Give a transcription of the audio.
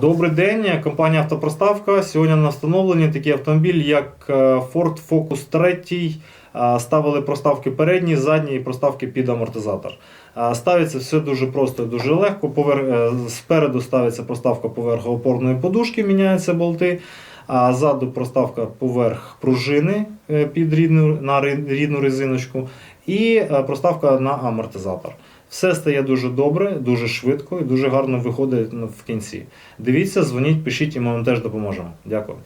Добрий день, компанія Автопроставка. Сьогодні на встановленні такий автомобіль, як е, Ford Focus 3. Ставили проставки передні, задні і проставки під амортизатор. Ставиться все дуже просто і дуже легко. Повер... е, Спереду ставиться проставка поверх опорної подушки, міняються болти. А ззаду проставка поверх пружини е, під рідну, на рідну резиночку і проставка на амортизатор. Все стає дуже добре, дуже швидко і дуже гарно виходить в кінці. Дивіться, дзвоніть, пишіть, і ми вам теж допоможемо. Дякую.